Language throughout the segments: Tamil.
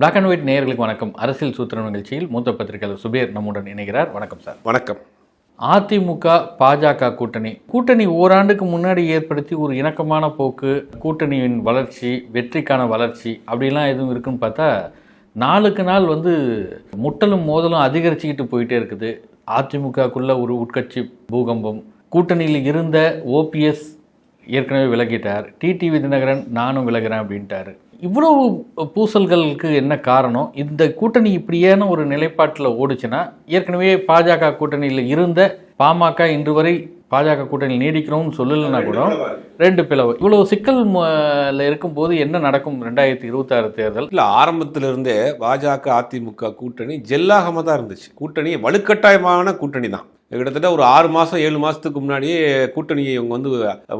பிளாக் அண்ட் ஒயிட் நேயர்களுக்கு வணக்கம். அரசியல் சூத்திரம் நிகழ்ச்சியில் மூத்த பத்திரிகையாளர் சுபேர் நம்முடன் இணைகிறார். வணக்கம் சார். வணக்கம். அதிமுக பாஜக கூட்டணி. கூட்டணி ஓராண்டுக்கு முன்னாடி ஏற்படுத்தி ஒரு இணக்கமான போக்கு கூட்டணியின் வளர்ச்சி வெற்றிக்கான வளர்ச்சி அப்படிலாம் எதுவும் இருக்குன்னு பார்த்தா நாளுக்கு நாள் வந்து முட்டலும் மோதலும் அதிகரிச்சுக்கிட்டு போயிட்டே இருக்குது. அதிமுகக்குள்ள ஒரு உட்கட்சி பூகம்பம். கூட்டணியில் இருந்த ஓபிஎஸ் ஏற்கனவே விலகிட்டார். டிடிவி தினகரன் நானும் விலகிறேன் அப்படின்ட்டாரு. இவ்வளவு பூசல்களுக்கு என்ன காரணம்? இந்த கூட்டணி இப்படியான ஒரு நிலைப்பாட்டில் ஓடுச்சுன்னா ஏற்கனவே பாஜக கூட்டணியில் இருந்த பாமக இன்று வரை பாஜக கூட்டணியில் நீடிக்கிறோம்னு சொல்லலைன்னா கூட ரெண்டு பிளவு. இவ்வளவு சிக்கல் இருக்கும்போது என்ன நடக்கும் ரெண்டாயிரத்தி இருபத்தாறு தேர்தல்? இல்ல ஆரம்பத்துல இருந்தே பாஜக அதிமுக கூட்டணி ஜெல்லாகம தான் இருந்துச்சு. கூட்டணி வலுக்கட்டாயமான கூட்டணி தான் கிட்டத்தட்ட ஒரு ஆறு மாதம் ஏழு மாதத்துக்கு முன்னாடியே கூட்டணியை இவங்க வந்து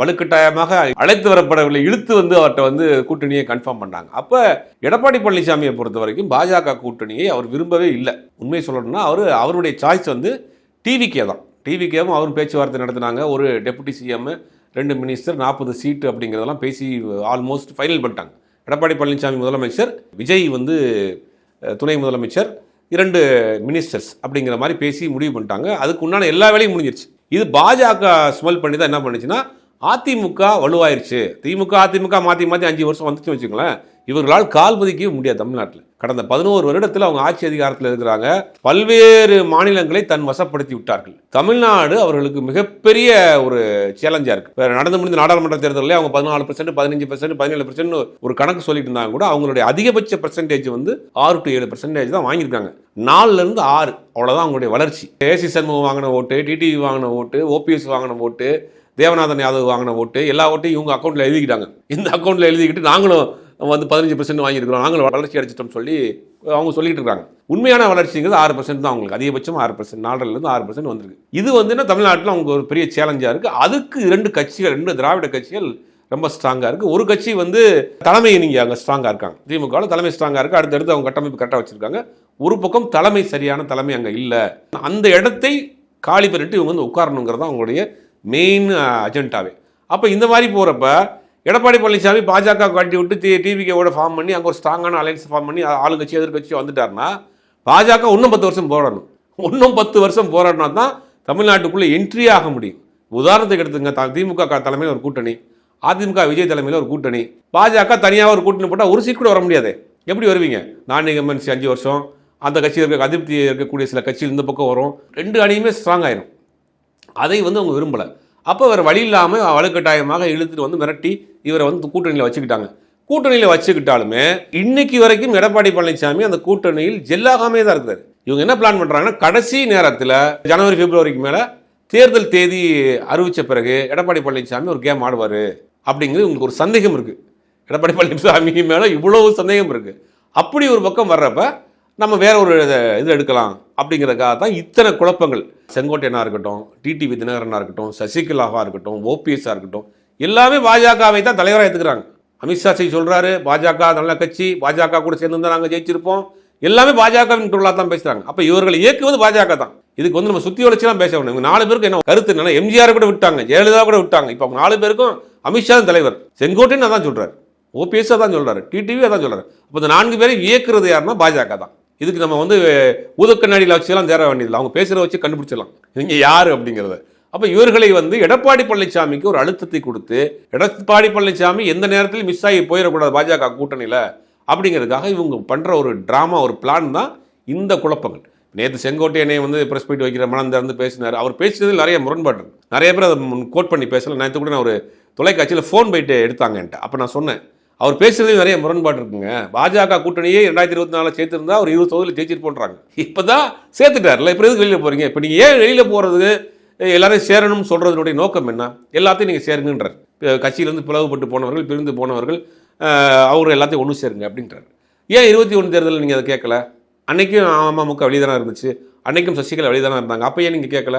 வலுக்கட்டாயமாக அழைத்து வரப்படவில்லை இழுத்து வந்து அவர்கிட்ட வந்து கூட்டணியை கன்ஃபார்ம் பண்ணாங்க. அப்போ எடப்பாடி பழனிசாமியை பொறுத்த வரைக்கும் பாஜக கூட்டணியை அவர் விரும்பவே இல்லை. உண்மையை சொல்லணும்னா அவர் அவருடைய சாய்ஸ் வந்து டிவிக்கே தான். டிவிக்கேவும் அவர் பேச்சுவார்த்தை நடத்தினாங்க. ஒரு டெபுட்டி சிஎம் ரெண்டு மினிஸ்டர் நாற்பது சீட்டு அப்படிங்கிறதெல்லாம் பேசி ஆல்மோஸ்ட் ஃபைனல் பண்ணிட்டாங்க. எடப்பாடி பழனிசாமி முதலமைச்சர் விஜய் வந்து துணை முதலமைச்சர் இரண்டு மினிஸ்டர்ஸ் அப்படிங்கிற மாதிரி பேசி முடிவு பண்ணிட்டாங்க. அதுக்கு உண்டான எல்லா வேலையும் முடிஞ்சிருச்சு. இது பாஜக ஸ்மெல் பண்ணி தான் என்ன பண்ணுச்சுன்னா அதிமுக வலுவாயிருச்சு. திமுக அதிமுக மாற்றி மாற்றி அஞ்சு வருஷம் வந்துச்சுன்னு வச்சுக்கோங்களேன். இவர்களால் கால் பதிக்கவே முடியாது தமிழ்நாட்டில். கடந்த பதினோரு வருடத்தில் அவங்க ஆட்சி அதிகாரத்தில் இருக்கிறாங்க. பல்வேறு மாநிலங்களை தன் வசப்படுத்தி விட்டார்கள். தமிழ்நாடு அவர்களுக்கு மிகப்பெரிய ஒரு சேலஞ்சாக இருக்கு. நடந்து முடிந்த நாடாளுமன்ற தேர்தலில் அவங்க பதினாலு பர்சன்ட் பதினஞ்சு பர்சன்ட் பதினேழு பர்சன்ட் ஒரு கணக்கு சொல்லிட்டு இருந்தாங்க கூட அவங்களுடைய அதிகபட்ச பர்சன்டேஜ் வந்து ஆறு டு ஏழு பர்சன்டேஜ் தான் வாங்கியிருக்காங்க. நாலுல இருந்து ஆறு. அவ்வளவுதான் அவங்களுடைய வளர்ச்சி. ஏசி சண்முகம் வாங்கின ஓட்டு டிடிவி வாங்கின ஓட்டு ஓபிஎஸ் வாங்கின ஓட்டு தேவநாதன் யாதவ் வாங்கின ஓட்டு எல்லா ஓட்டையும் இவங்க அக்கௌண்ட்ல எழுதிக்கிட்டாங்க. இந்த அக்கௌண்ட்ல எழுதிக்கிட்டு நாங்களும் வந்து பதினஞ்சு பர்சன்ட் வாங்கியிருக்கிறோம். நாங்களும் வளர்ச்சி அடைச்சிட்டோம்னு சொல்லி அவங்க சொல்லிட்டு இருக்காங்க. உண்மையான வளர்ச்சிங்கிறது ஆறு பர்சன்ட் தான் அவங்களுக்கு. அதிகபட்சம் ஆறு பர்சன்ட் நாலரிலிருந்து ஆறு பர்சன்ட் வந்திருக்கு. இது வந்து தமிழ்நாட்டில் அவங்க ஒரு பெரிய சேலஞ்சாக இருக்குது அதுக்கு இரண்டு கட்சிகள் ரெண்டு திராவிட கட்சிகள் ரொம்ப ஸ்ட்ராங்காக இருக்குது ஒரு கட்சி வந்து தலைமை நீங்கள் அங்கே ஸ்ட்ராங்காக இருக்காங்க. திமுகவில் தலைமை ஸ்ட்ராங்காக இருக்குது அடுத்தடுத்து அவங்க கட்டமைப்பு கரெக்டாக வச்சுருக்காங்க. ஒரு பக்கம் தலைமை சரியான தலைமை அங்கே இல்லை. அந்த இடத்தை காலி பண்ணிட்டு இவங்க வந்து உட்காரணுங்கிறது தான் அவங்களுடைய மெயின் அஜெண்டாவே அப்போ இந்த மாதிரி போகிறப்ப எடப்பாடி பழனிசாமி பாஜக கட்டி விட்டு டி டிவிகேவோட ஃபார்ம் பண்ணி அங்கே ஒரு ஸ்ட்ராங்கான அலையன்ஸ் ஃபார்ம் பண்ணி ஆளுங்கட்சி எதிர்கட்சி வந்துட்டார்னா பாஜக இன்னும் பத்து வருஷம் போராடணும். இன்னும் பத்து வருஷம் போராடினா தான் தமிழ்நாட்டுக்குள்ளே என்ட்ரி ஆக முடியும். உதாரணத்துக்கு எடுத்துங்க த- திமுக க- தலைமையில் ஒரு கூட்டணி அதிமுக விஜய் தலைமையில் ஒரு கூட்டணி பாஜக தனியாக ஒரு கூட்டணி போட்டால் ஒரு சீட் கூட வர முடியாது. எப்படி வருவீங்க? நான் எம்என்சி அஞ்சு வருஷம் அந்த கட்சியில் இருக்க அதிருப்தி இருக்கக்கூடிய சில கட்சியில் இந்த பக்கம் வரும். ரெண்டு அணியுமே ஸ்ட்ராங் ஆயிரும். அதை வந்து அவங்க விரும்பலை. அப்போ அவர் வழி இல்லாமல் வலுக்கட்டாயமாக இழுத்துட்டு வந்து மிரட்டி இவரை வந்து கூட்டணியில் வச்சுக்கிட்டாங்க. கூட்டணியில் வச்சுக்கிட்டாலுமே இன்னைக்கு வரைக்கும் எடப்பாடி பழனிசாமி அந்த கூட்டணியில் ஜெல்லாகாமே தான் இருக்கிறார். இவங்க என்ன பிளான் பண்ணுறாங்கன்னா கடைசி நேரத்தில் ஜனவரி பிப்ரவரிக்கு மேலே தேர்தல் தேதி அறிவித்த பிறகு எடப்பாடி பழனிசாமி ஒரு கேம் ஆடுவார் அப்படிங்கிறது உங்களுக்கு ஒரு சந்தேகம் இருக்குது எடப்பாடி பழனிசாமி மேலே இவ்வளவு சந்தேகம் இருக்குது அப்படி ஒரு பக்கம் வர்றப்ப நம்ம வேற ஒரு இதை இது எடுக்கலாம். அப்படிங்கிறதுக்காக தான் இத்தனை குழப்பங்கள். செங்கோட்டையனாக இருக்கட்டும் டிடிவி தினகரனாக இருக்கட்டும் சசிகலாவாக இருக்கட்டும் ஓபிஎஸ்ஸாக இருக்கட்டும் எல்லாமே பாஜகவை தான் தலைவராக எடுத்துக்கிறாங்க அமித்ஷா சிங் சொல்கிறாரு பாஜக நல்ல கட்சி பாஜக கூட சேர்ந்து தான் நாங்கள் ஜெயிச்சிருப்போம். எல்லாமே பாஜகவின் குரலாக தான் பேசுகிறாங்க அப்போ இவர்களை இயக்குவது பாஜக தான். இதுக்கு வந்து நம்ம சுற்றி வளர்ச்சிலாம் பேச வேணும். இவங்க நாலு பேருக்கு என்ன கருத்து என்னன்னா எம்ஜிஆர் கூட விட்டாங்க ஜெயலலிதா கூட விட்டாங்க. இப்போ அவங்க நாலு பேருக்கும் அமித்ஷா தான் தலைவர். செங்கோட்டைன்னு அதான் சொல்கிறார் ஓபிஎஸ் தான் சொல்கிறாரு டிடிவி அதான் சொல்கிறார் அப்போ இந்த நான்கு பேரை இயக்குறது யாருன்னா பாஜக தான். இதுக்கு நம்ம வந்து ஊதக்கண்ணாடியில் வச்சுலாம் தேர வேண்டியதில்லை. அவங்க பேசுகிறத வச்சு கண்டுபிடிச்சிடலாம். இவங்க யார் அப்படிங்கிறத. அப்போ இவர்களை வந்து எடப்பாடி பழனிசாமிக்கு ஒரு அழுத்தத்தை கொடுத்து எடப்பாடி பழனிசாமி எந்த நேரத்திலும் மிஸ் ஆகி போயிடக்கூடாது பாஜக கூட்டணியில் அப்படிங்கிறதுக்காக இவங்க பண்ணுற ஒரு ட்ராமா ஒரு பிளான் தான் இந்த குழப்பங்கள். நேற்று செங்கோட்டையனை வந்து ப்ரெஸ் போயிட்டு வைக்கிற மனம் திறந்து பேசினார். அவர் பேசினதில் நிறைய முரண்பாடு நிறைய பேர் அதை கோட் பண்ணி பேசலை. நேற்று கூட நான் ஒரு தொலைக்காட்சியில் ஃபோன் போயிட்டு எடுத்தாங்கன்ட்டு. அப்போ நான் சொன்னேன் அவர் பேசுறதுல நிறைய முரண்பாடு இருக்குங்க. பாஜக கூட்டணியே ரெண்டாயிரத்தி இருபத்தி நாலில் சேர்த்துருந்தா அவர் இருபது தொகுதியில் ஜெயிச்சிட்டு போன்றாங்க. இப்போ தான் சேர்த்துட்டார்ல. இப்போ எதுக்கு வெளியில் போகிறீங்க இப்போ நீங்கள் ஏன் வெளியில் போகிறது எல்லாரையும் சேரணும்னு சொல்கிறதுனுடைய நோக்கம் என்ன? எல்லாத்தையும் நீங்கள் சேருங்கன்றார். கட்சியிலேருந்து பிளவுபட்டு போனவர்கள் பிரிந்து போனவர்கள் அவர் எல்லாத்தையும் ஒன்று சேருங்க அப்படின்றார். ஏன் இருபத்தி ஒன்று தேர்தலில் நீங்கள் அதை கேட்கல? அன்னைக்கும் அமமுக வெளியே இருந்துச்சு. அன்னைக்கும் சசிகலா வெளியே இருந்தாங்க. அப்போ ஏன் நீங்கள் கேட்கல?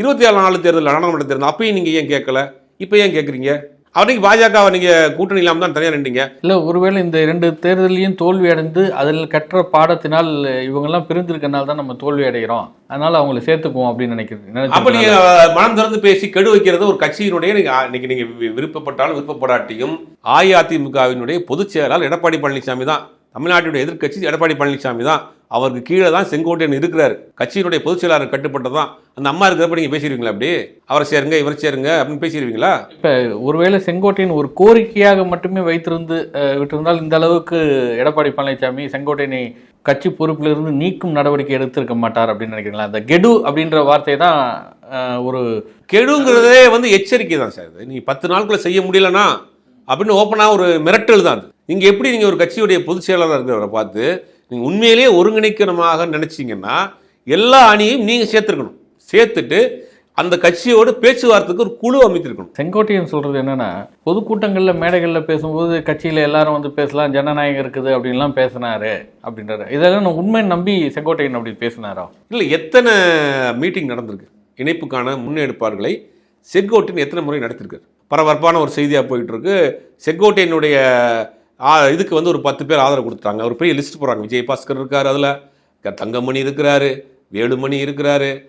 இருபத்தி ஏழு நாலு தேர்தல் நாடாளுமன்ற தேர்தல் அப்பயும் நீங்கள் ஏன் கேட்கல? இப்போ ஏன் கேட்குறீங்க? அன்னைக்கு பாஜகவை நீங்கள் கூட்டணி இல்லாமல் தான் தனியாக நின்றீங்க. இல்லை ஒருவேளை இந்த இரண்டு தேர்தலையும் தோல்வி அடைந்து அதில் கற்ற பாடத்தினால் இவங்கெல்லாம் பிரிந்திருக்கனால தான் நம்ம தோல்வி அடைகிறோம் அதனால அவங்களை சேர்த்துக்குவோம் அப்படின்னு நினைக்கிறேன் அப்ப நீங்க நினைச்சிருக்கனால. அஹ், மனம் திறந்து பேசி கெடு வைக்கிறது ஒரு கட்சியினுடைய நீங்க அஹ், இன்னைக்கு நீங்க வி- விருப்பப்பட்டாலும் விருப்பப்படாட்டியும் அஇஅதிமுகவினுடைய பொதுச் செயலாளர் எடப்பாடி பழனிசாமி தான். தமிழ்நாட்டுடைய எதிர்க்கட்சி எடப்பாடி பழனிசாமி தான் அவருக்கு கீழே தான் செங்கோட்டையன் இருக்கிறாரு. கட்சியினுடைய பொதுச் செயலாளர் கட்டுப்பட்டதான் அந்த அம்மா இருக்கிறப்ப நீங்க பேசிடுவீங்களா அப்படி? அவரை சேருங்க இவரை சேருங்க அப்படின்னு பேசிடுவீங்களா? இப்ப ஒருவேளை செங்கோட்டையன் ஒரு கோரிக்கையாக மட்டுமே வைத்திருந்து விட்டிருந்தால் இந்த அளவுக்கு எடப்பாடி பழனிசாமி செங்கோட்டையனை கட்சி பொறுப்பிலிருந்து நீக்கும் நடவடிக்கை எடுத்திருக்க மாட்டார் அப்படின்னு நினைக்கிறீங்களா? அந்த கெடு அப்படின்ற வார்த்தை தான் ஒரு கெடுங்கிறதே வந்து எச்சரிக்கை தான் சார். இது. நீ பத்து நாளுக்குள்ள செய்ய முடியலனா அப்படின்னு ஓப்பனாக ஒரு மிரட்டல் தான் அது. நீங்க எப்படி நீங்க ஒரு கட்சியுடைய பொதுச் செயலாளர் இருக்கிறவரை பார்த்து நீங்க உண்மையிலேயே ஒருங்கிணைக்கணுமாக நினைச்சீங்கன்னா எல்லா அணியையும் நீங்க சேர்த்துருக்கணும். சேர்த்துட்டு அந்த கட்சியோடு பேச்சுவார்த்தைக்கு ஒரு குழு அமைத்திருக்கணும். செங்கோட்டையன் சொல்றது என்னன்னா பொதுக்கூட்டங்கள்ல மேடைகள்ல பேசும்போது கட்சியில எல்லாரும் வந்து பேசலாம் ஜனநாயகம் இருக்குது அப்படின்லாம் பேசினாரு அப்படின்றாரு. இதெல்லாம் நான் உண்மை நம்பி செங்கோட்டையன் அப்படி பேசினாரோ? இல்லை எத்தனை மீட்டிங் நடந்திருக்கு? இணைப்புக்கான முன்னெடுப்பார்களை செங்கோட்டையன் எத்தனை முறை நடத்திருக்காரு? பரபரப்பான ஒரு செய்தியாக போயிட்டுருக்கு. செங்கோட்டையனுடைய இதுக்கு வந்து ஒரு பத்து பேர் ஆதரவு கொடுத்துட்டாங்க. ஒரு பெரிய லிஸ்ட் போடுறாங்க. விஜய் பாஸ்கர் இருக்கார் அதில் தங்கமணி இருக்கிறாரு வேலுமணி இருக்கிறாரு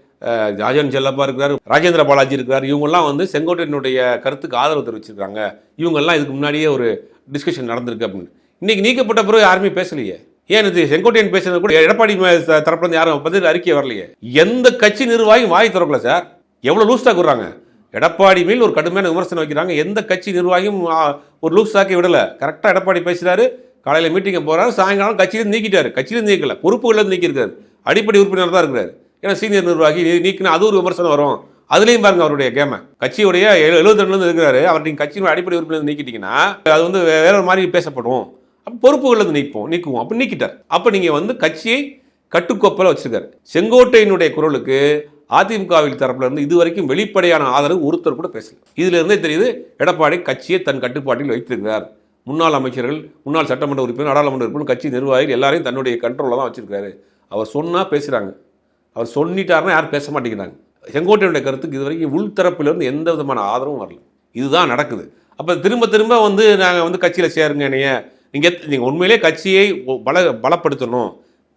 ராஜன் செல்லப்பா இருக்கிறாரு ராஜேந்திர பாலாஜி இருக்கிறார். இவங்கெல்லாம் வந்து செங்கோட்டையனுடைய கருத்துக்கு ஆதரவு தெரிவிச்சிருக்காங்க. இவங்கெல்லாம் இதுக்கு முன்னாடியே ஒரு டிஸ்கஷன் நடந்திருக்கு அப்படின்னு. இன்றைக்கி நீக்கப்பட்ட பிறகு யாருமே பேசலையே. ஏன் இது செங்கோட்டையன் பேசுறது கூட எடப்பாடி தரப்புலேருந்து த- இருந்து யாரும் பதில் அறிக்கை வரலையே. எந்த கட்சி நிர்வாகியும் வாய் திறக்கல சார். எவ்வளோ லூஸ்டாக டாக் எடப்பாடி மேல் ஒரு கடுமையான விமர்சனம் வைக்கிறாங்க. எந்த கட்சி நிர்வாகியும் ஒரு லூஸ் டாக்கை விடலை. கரெக்டாக எடப்பாடி பேசுகிறாரு காலையில் மீட்டிங்கை போகிறாரு சாயங்காலம் கட்சியிலேருந்து நீக்கிட்டார். கட்சியிலேருந்து நீக்கல. பொறுப்புகளில் நீக்கியிருக்காரு. அடிப்படை உறுப்பினர் தான் இருக்கிறார். ஏன்னா சீனியர் நிர்வாகி நீக்கினா அது ஒரு விமர்சனம் வரும். அதுலேயும் பாருங்க அவருடைய கேமை. கட்சியுடைய எழுபத்தி ரெண்டுலேருந்து இருக்கிறாரு. அவர் நீங்கள் கட்சியினுடைய அடிப்படை உறுப்பினர் நீக்கிட்டீங்கன்னா அது வந்து வேற ஒரு மாதிரி பேசப்படும். அப்போ பொறுப்புகளில் நீப்போம் நீக்குவோம். அப்போ நீக்கிட்டார். அப்போ நீங்கள் வந்து கட்சியை கட்டுக்கோப்பில் வச்சிருக்காரு. செங்கோட்டையினுடைய குரலுக்கு அதிமுகவில் தரப்பிலிருந்து இதுவரைக்கும் வெளிப்படையான ஆதரவு ஒருத்தர் கூட பேசல. இதிலிருந்தே தெரியுது எடப்பாடி கட்சியை தன் கட்டுப்பாட்டில் வைத்திருக்கிறார். முன்னாள் அமைச்சர்கள் முன்னாள் சட்டமன்ற உறுப்பினர் நாடாளுமன்ற உறுப்பினர் கட்சி நிர்வாகிகள் எல்லாரையும் தன்னுடைய கண்ட்ரோலில் தான் வச்சிருக்காரு அவர் சொன்னால் பேசுகிறாங்க அவர் சொல்லிட்டாருன்னா யாரும் பேச மாட்டேங்கிறாங்க. செங்கோட்டையுடைய கருத்துக்கு இதுவரைக்கும் உள்தரப்பிலிருந்து எந்த விதமான ஆதரவும் வரல. இதுதான் நடக்குது. அப்போ திரும்ப திரும்ப வந்து நாங்கள் வந்து கட்சியில் சேருங்க என்னைய. நீங்கள் நீங்கள் உண்மையிலே கட்சியை பல பலப்படுத்தணும்.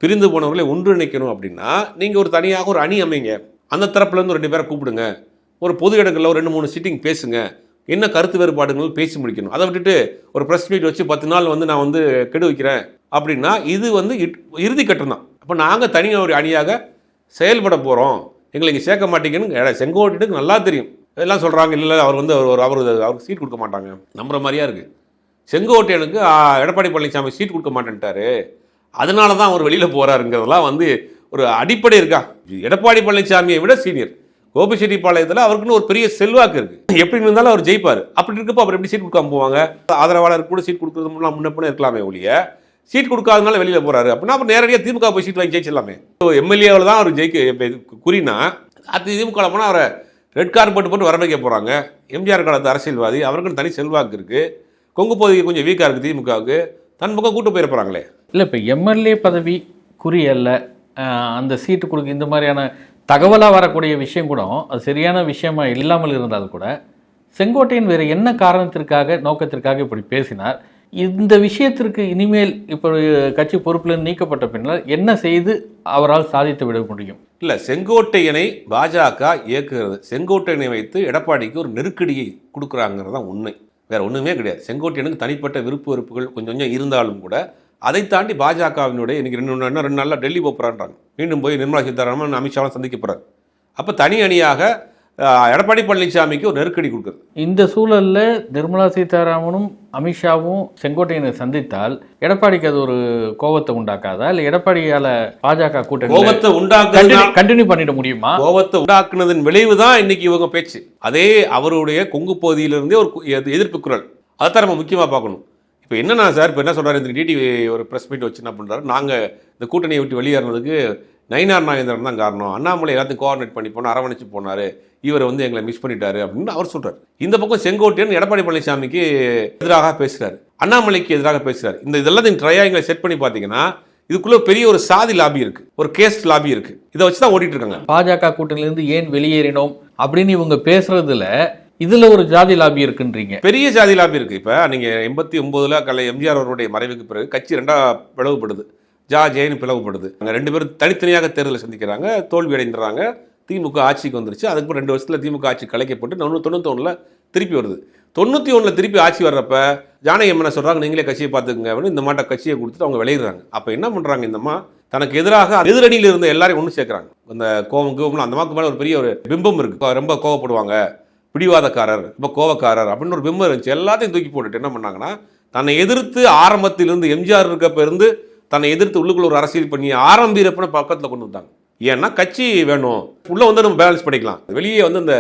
பிரிந்து போனவர்களை ஒன்றிணைக்கணும் அப்படின்னா நீங்கள் ஒரு தனியாக ஒரு அணி அமைங்க. அந்த தரப்புலேருந்து ஒரு ரெண்டு பேரை கூப்பிடுங்க. ஒரு பொது இடங்களில் ஒரு ரெண்டு மூணு சிட்டிங் பேசுங்க. என்ன கருத்து வேறுபாடுகள் பேசி முடிக்கணும். அதை விட்டுட்டு ஒரு ப்ரெஸ் மீட் வச்சு பத்து நாள் வந்து நான் வந்து கெடு வைக்கிறேன் அப்படின்னா இது வந்து இட்- இறுதி கட்டம் தான். அப்போ நாங்கள் தனியாக ஒரு அணியாக செயல்பட போகிறோம் எங்களை இங்கே சேர்க்க மாட்டீங்கன்னு செங்கோட்டுக்கு நல்லா தெரியும். எல்லாம் சொல்கிறாங்க இல்லை அவர் வந்து அவர் அவர் அவருக்கு சீட் கொடுக்க மாட்டாங்க. நம்புற மாதிரியா இருக்குது செங்கோட்டையனுக்கு எடப்பாடி பழனிசாமி சீட் கொடுக்க மாட்டேன்ட்டாரு. அதனால தான் அவர் வெளியில் போகிறாருங்கிறதெல்லாம் வந்து ஒரு அடிப்படை இருக்கா? எடப்பாடி பழனிசாமியை விட சீனியர் கோபிச்செட்டிப்பாளையத்தில் அவருக்குன்னு ஒரு பெரிய செல்வாக்கு இருக்கு. எப்படி இருந்தாலும் அவர் ஜெயிப்பார். அப்படி இருக்கப்போ அவர் எப்படி சீட் கொடுக்காம போவாங்க? ஆதரவாளர் கூட சீட் கொடுக்கறது முன்னாடி முன்ன இருக்கலாமே ஒழிய சீட் கொடுக்காதனால வெளியில் போறாரு. அப்படின்னா அப்புறம் நேரடியாக திமுக போய் சீட் வாங்கி ஜெயிச்சிடலாமே. எம்எல்ஏவில் தான் அவர் ஜெயிக்க இப்ப இது குறினா அது திமுக போனால் அவரை ரெட் கார்பெட் போட்டு வர வைக்க போகிறாங்க எம்ஜிஆர் காலத்து அரசியல்வாதி. அவருக்குன்னு தனி செல்வாக்கு இருக்கு. கொங்கு பகுதி கொஞ்சம் வீக்காக இருக்குது திமுகவுக்கு. தன் பக்கம் கூட்டு போயிட போகிறாங்களே இல்லை இப்போ எம்எல்ஏ பதவி குறி அல்ல அந்த சீட்டு கொடுக்க இந்த மாதிரியான தகவலாக வரக்கூடிய விஷயம் கூட அது சரியான விஷயமா இல்லாமல் இருந்தால் கூட செங்கோட்டையன் வேறு என்ன காரணத்திற்காக நோக்கத்திற்காக இப்படி பேசினார்? இந்த விஷயத்திற்கு இனிமேல் இப்போ கட்சி பொறுப்பிலிருந்து நீக்கப்பட்ட பின்னர் என்ன செய்து அவரால் சாதித்து விட முடியும்? இல்லை செங்கோட்டையனை பாஜக இயக்குகிறது. செங்கோட்டையனை வைத்து எடப்பாடிக்கு ஒரு நெருக்கடியை கொடுக்குறாங்கிறது தான் உண்மை. வேறு ஒன்றுமே கிடையாது. செங்கோட்டையனுக்கு தனிப்பட்ட விருப்பு வெறுப்புகள் கொஞ்சம் கொஞ்சம் இருந்தாலும் கூட அதை தாண்டி பாஜகவினுடைய இன்னைக்கு ரெண்டு நாள் ரெண்டு நாளில் டெல்லி போகிறான்றாங்க மீண்டும் போய் நிர்மலா சீதாராமன் அமித்ஷாவும் சந்திக்க போகிறார் அப்போ தனி அணியாக எடப்பாடி பழனிசாமிக்கு ஒரு நெருக்கடி கொடுக்குறது இந்த சூழல்ல நிர்மலா சீதாராமனும் அமித்ஷாவும் செங்கோட்டையனை சந்தித்தால் எடப்பாடிக்கு அது ஒரு கோபத்தை உண்டாக்காதா? இல்லை எடப்பாடியால பாஜக கூட்டணி கோபத்தை உண்டாக்குறது கண்டினியூ பண்ணிட முடியுமா? கோபத்தை உண்டாக்குனதன் விளைவு தான் இன்னைக்கு இவங்க பேச்சு. அதே அவருடைய கொங்கு பகுதியிலிருந்தே ஒரு எதிர்ப்பு குரல். அதைத்தான் நம்ம முக்கியமாக பார்க்கணும். இப்போ என்னன்னா சார் இப்போ என்ன சொல்கிறார் இந்த டிடிவி ஒரு ப்ரெஸ் மீட் வச்சு என்ன பண்ணுறாரு நாங்கள் இந்த கூட்டணியை விட்டு வெளியேறினதுக்கு நயினார் நாகேந்திரன் தான் காரணம். அண்ணாமலை எல்லாத்தையும் கோஆர்டினேட் பண்ணி போனால் அரவணைச்சு போனார். இவர் வந்து எங்களை மிஸ் பண்ணிட்டாரு அப்படின்னு அவர் சொல்கிறார் இந்த பக்கம் செங்கோட்டையன் எடப்பாடி பழனிசாமிக்கு எதிராக பேசுகிறார் அண்ணாமலைக்கு எதிராக பேசுகிறார் இந்த இதெல்லாம் ட்ரையாங்களை செட் பண்ணி பார்த்தீங்கன்னா இதுக்குள்ள பெரிய ஒரு சாதி லாபி இருக்கு. ஒரு கேஸ்ட் லாபி இருக்கு. இதை வச்சு தான் ஓடிட்டு இருக்காங்க. பாஜக கூட்டணியிலிருந்து ஏன் வெளியேறினோம்? அப்படின்னு இவங்க பேசுறதுல இதுல ஒரு ஜாதி லாபி இருக்குன்றீங்க. பெரிய ஜாதி லாபி இருக்கு. இப்போ நீங்க எண்பத்தி ஒன்பதுல கலை எம்ஜிஆர் அவருடைய மறைவுக்கு பிறகு கட்சி ரெண்டா பிளவுபடுது. ஜா ஜெயின் பிளவுபடுது. அங்க ரெண்டு பேரும் தனித்தனியாக தேர்தலை சந்திக்கிறாங்க தோல்வி அடைந்துறாங்க திமுக ஆட்சிக்கு வந்துருச்சு. அதுக்கப்புறம் ரெண்டு வருஷத்துல திமுக ஆட்சி கலைக்கப்பட்டு தொண்ணூற்றி தொண்ணூத்தொன்னுல திருப்பி வருது. தொண்ணூற்றி ஒன்றில் திருப்பி ஆட்சி வர்றப்ப ஜானகி என்ன சொல்கிறாங்க நீங்களே கட்சியை பார்த்துக்குங்க அப்படின்னு இந்த மாட்ட கட்சியை கொடுத்துட்டு அவங்க விளையிடுறாங்க. அப்போ என்ன பண்ணுறாங்க இந்தம்மா தனக்கு எதிராக எதிரணியில் இருந்த எல்லாரையும் ஒன்று சேர்க்குறாங்க. அந்த கோவம் கோபம் அந்த அம்மாக்கு மேலே ஒரு பெரிய ஒரு பிம்பம் இருக்குது ரொம்ப கோவப்படுவாங்க. பிடிவாதக்காரர் ரொம்ப கோவக்காரர் அப்படின்னு ஒரு பிம்பம் இருந்துச்சு. எல்லாத்தையும் தூக்கி போட்டுட்டு என்ன பண்ணாங்கன்னா தன்னை எதிர்த்து ஆரம்பத்திலிருந்து எம்ஜிஆர் இருக்கப்ப இருந்து தன்னை எதிர்த்து உள்ளுக்குள்ள ஒரு அரசியல் பண்ணி ஆரம்பிக்கிறப்ப பக்கத்தில் கொண்டு வந்தாங்க. ஏன்னா கட்சி வேணும். உள்ளே வந்து நம்ம பேலன்ஸ் பண்ணிக்கலாம். வெளியே வந்து இந்த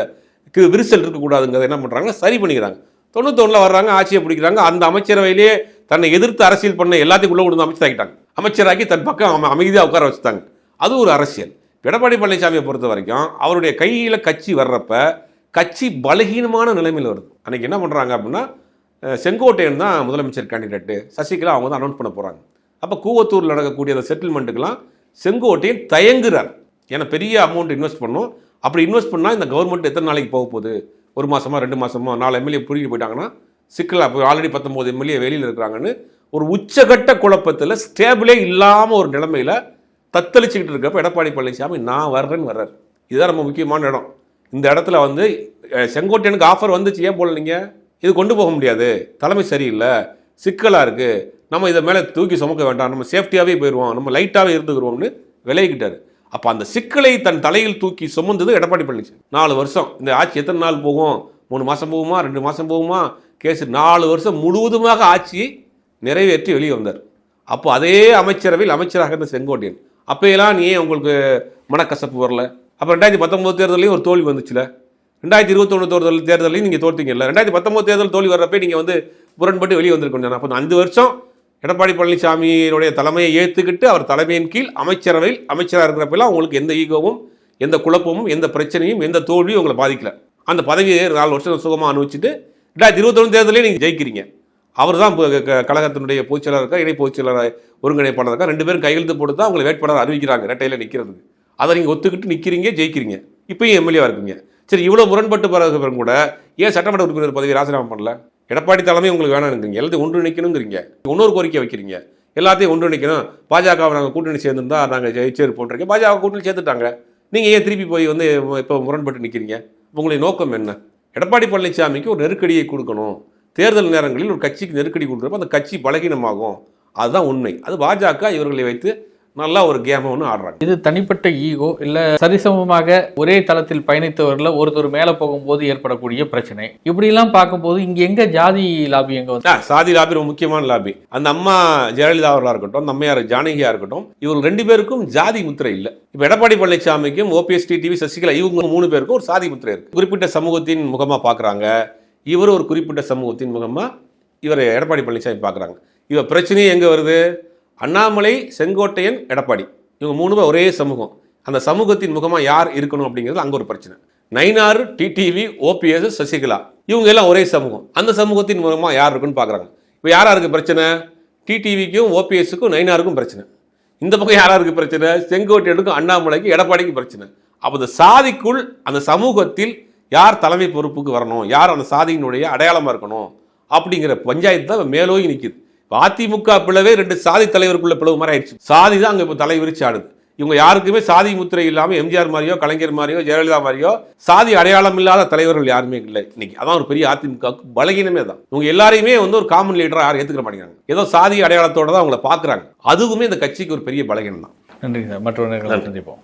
விரிசல் இருக்கக்கூடாதுங்கிறத என்ன பண்ணுறாங்கன்னா சரி பண்ணிக்கிறாங்க. தொண்ணூத்தொன்னில் வர்றாங்க ஆட்சியை பிடிக்கிறாங்க. அந்த அமைச்சரவையிலே தன்னை எதிர்த்து அரசியல் பண்ண எல்லாத்தையும் உள்ள கொண்டு வந்து அமைச்சராக்கிட்டாங்க அமைச்சராக்கி தன் பக்கம் அமைதியாக உட்கார வச்சுட்டாங்க. அது ஒரு அரசியல். எடப்பாடி பழனிசாமியை பொறுத்த வரைக்கும் அவருடைய கையில் கட்சி வர்றப்ப கட்சி பலகீனமான நிலைமையில் வருது. அன்றைக்கி என்ன பண்ணுறாங்க அப்படின்னா செங்கோட்டையன் தான் முதலமைச்சர் கேண்டிடேட்டு சசிகலா அவங்க தான் அனௌன்ஸ் பண்ண போகிறாங்க அப்போ கூவத்தூரில் நடக்கக்கூடிய அந்த செட்டில்மெண்ட்டுக்கெல்லாம் செங்கோட்டையன் தயங்குறார். ஏன்னா பெரிய அமௌண்ட் இன்வெஸ்ட் பண்ணோம். அப்படி இன்வெஸ்ட் பண்ணால் இந்த கவர்மெண்ட் எத்தனை நாளைக்கு போக போகுது? ஒரு மாசமா ரெண்டு மாதமோ நாலு எம்எல்ஏ பிடிக்கிட்டு போயிட்டாங்கன்னா சிக்கலா? போய் ஆல்ரெடி பத்தொம்போது எம்எல்ஏ வெளியில் இருக்கிறாங்கன்னு ஒரு உச்சகட்ட குழப்பத்தில் ஸ்டேபிளே இல்லாமல் ஒரு நிலைமையில் தத்தளிச்சுக்கிட்டு இருக்கப்போ எடப்பாடி பழனிசாமி நான் வர்றேன்னு வர்றார். இதுதான் ரொம்ப முக்கியமான இடம். இந்த இடத்துல வந்து செங்கோட்டையனுக்கு ஆஃபர் வந்துச்சு. ஏன் போல நீங்கள் இது கொண்டு போக முடியாது. தலைமை சரியில்லை. சிக்கலாக இருக்குது நம்ம இதை மேலே தூக்கி சுமக்க வேண்டாம். நம்ம சேஃப்டியாகவே போயிடுவோம். நம்ம லைட்டாகவே இருந்துக்கிறோம்னு விலகிக்கிட்டார். அப்போ அந்த சிக்கலை தன் தலையில் தூக்கி சுமந்தது எடப்பாடி பழனிசாமி. நாலு வருஷம். இந்த ஆட்சி எத்தனை நாள் போகும்? மூணு மாதம் போகுமா? ரெண்டு மாதம் போகுமா? கேஸ் நாலு வருஷம் முழுவதுமாக ஆட்சியை நிறைவேற்றி வெளியே வந்தார். அப்போ அதே அமைச்சரவையில் அமைச்சராக இருந்த செங்கோட்டையன். அப்போயெல்லாம் நீ ஏன் உங்களுக்கு மனக்கசப்பு வரல? அப்போ ரெண்டாயிரத்தி பத்தொம்போது தேர்தலையும் ஒரு தோல்வி வந்துச்சுல? ரெண்டாயிரத்தி இருபத்தொன்று தேர்தல் தேர்தலையும் நீங்கள் தோற்றுங்கல்ல ரெண்டாயிரத்தி பத்தொம்போது தேர்தல் தோல்வி வர்றப்ப நீங்கள் வந்து முரண்பட்டு வெளியே வந்திருக்கணும். அப்போ அந்த அஞ்சு வருஷம் எடப்பாடி பழனிசாமியினுடைய தலைமையை ஏற்றுக்கிட்டு அவர் தலைமையின் கீழ் அமைச்சரவையில் அமைச்சராக இருக்கிறப்பெல்லாம் உங்களுக்கு எந்த ஈகோவும் எந்த குழப்பமும் எந்த பிரச்சனையும் எந்த தோல்வியும் உங்களை பாதிக்கல. அந்த பதவியை நாலு வருஷம் சுகமாக அனுபவிச்சுட்டு ரெண்டாயிரத்தி இருபத்தொன்று தேர்தலே நீங்கள் ஜெயிக்கிறீங்க. அவர் தான் கழகத்தினுடைய பொதுச்செயலாளர் இருக்கா இணை பொதுச்செயலாளர் ஒருங்கிணைப்பாளர் இருக்கா? ரெண்டு பேரும் கையெழுத்து போட்டு தான் அவங்களை வேட்பாளர் அறிவிக்கிறாங்க ரெட்டையில் நிற்கிறதுக்கு அதை நீங்கள் ஒத்துக்கிட்டு நிற்கிறீங்க ஜெயிக்கிறீங்க. இப்பயும் எம்எல்ஏவாக இருக்கீங்க. சரி இவ்வளோ முரண்பட்டு பிறகு பிறகு கூட ஏன் சட்டமன்ற உறுப்பினர் பதவி ராஜினாமா பண்ணல? எடப்பாடி தலைமை உங்களுக்கு வேணாம்ங்கிறீங்க எல்லாத்தையும் ஒன்றிணைக்கணுங்கிறீங்க இன்னொரு கோரிக்கை வைக்கிறீங்க. எல்லாத்தையும் ஒன்றிணைக்கணும் பாஜகவை நாங்கள் கூட்டணி சேர்ந்துருந்தா நாங்கள் ஜெயிச்சேர் போட்டிருக்கேன் பாஜக கூட்டணி சேர்த்துட்டாங்க. நீங்கள் ஏன் திருப்பி போய் வந்து இப்போ முரண்பட்டு நிற்கிறீங்க உங்களுடைய நோக்கம் என்ன? எடப்பாடி பழனிசாமிக்கு ஒரு நெருக்கடியை கொடுக்கணும். தேர்தல் நேரங்களில் ஒரு கட்சிக்கு நெருக்கடி கொடுக்குறப்ப அந்த கட்சி பலகீனமாகும். அதுதான் உண்மை. அது பாஜக இவர்களை வைத்து நல்லா ஒரு கேமை ஒன்று ஆடுறாங்க. இது தனிப்பட்ட ஈகோ இல்ல சரிசமமாக ஒரே தளத்தில் பயணித்தவர்கள ஒருத்தர் மேல போகும்போது ஏற்படக்கூடிய பிரச்சனை. இப்படி எல்லாம் பார்க்கும்போது இங்க எங்க ஜாதி லாபி எங்க வந்து சாதி லாபி ரொம்ப முக்கியமான லாபி. அந்த அம்மா ஜெயலலிதா அவர்களாக இருக்கட்டும் அந்த அம்மையார் ஜானகியா இருக்கட்டும் இவங்க ரெண்டு பேருக்கும் ஜாதி முத்திரை இல்லை. இப்போ எடப்பாடி பழனிசாமிக்கும் ஓபிஎஸ் டிவி சசிகலா இவங்க மூணு பேருக்கும் ஒரு சாதி முத்திரை இருக்கு. குறிப்பிட்ட சமூகத்தின் முகமா பார்க்குறாங்க இவர் ஒரு குறிப்பிட்ட சமூகத்தின் முகமா இவர் எடப்பாடி பழனிசாமி பார்க்குறாங்க இவ பிரச்சனையே எங்கே வருது? அண்ணாமலை செங்கோட்டையன் எடப்பாடி. இவங்க மூணு பேர் ஒரே சமூகம். அந்த சமூகத்தின் முகமாக யார் இருக்கணும் அப்படிங்கிறது அங்கே ஒரு பிரச்சனை. Nainar TTV OPS Sasikala. இவங்க எல்லாம் ஒரே சமூகம். அந்த சமூகத்தின் மூலமாக யார் இருக்குன்னு பார்க்குறாங்க இப்போ யார் யாருக்கு பிரச்சனை? டிடிவிக்கும் ஓபிஎஸ்க்கும் நைனாருக்கும் பிரச்சனை. இந்த பக்கம் யார் யாருக்கு பிரச்சனை? செங்கோட்டையனுக்கும் அண்ணாமலைக்கும் எடப்பாடிக்கும் பிரச்சனை. அப்போ இந்த சாதிக்குள் அந்த சமூகத்தில் யார் தலைமை பொறுப்புக்கு வரணும்? யார் அந்த சாதியினுடைய அடையாளமாக இருக்கணும்? அப்படிங்கிற பஞ்சாயத்து தான் மேலோங்கி நிற்கிது அதிமுக பிளவே ரெண்டு சாதி தலைவருக்குள்ள பிளவு மாதிரி ஆயிடுச்சு. சாதி தான் அங்கே இப்போ தலைவிரிச்சு ஆடுது. இவங்க யாருக்குமே சாதி முத்திரை இல்லாமல் எம்ஜிஆர் மாதிரியோ கலைஞர் மாதிரியோ ஜெயலலிதா மாதிரியோ சாதி அடையாளம் இல்லாத தலைவர்கள் யாருமே இல்லை இன்னைக்கு. அதான் ஒரு பெரிய அதிமுகவுக்கு பலகீனமே தான். இவங்க எல்லாரையுமே வந்து ஒரு காமன் லீடராக யாரும் ஏற்றுக்க மாட்டேங்கிறாங்க. ஏதோ சாதி அடையாளத்தோட தான் அவங்கள பார்க்குறாங்க அதுவுமே இந்த கட்சிக்கு ஒரு பெரிய பலகீனம் தான். நன்றி சார். மற்றொரு சந்திப்போம்.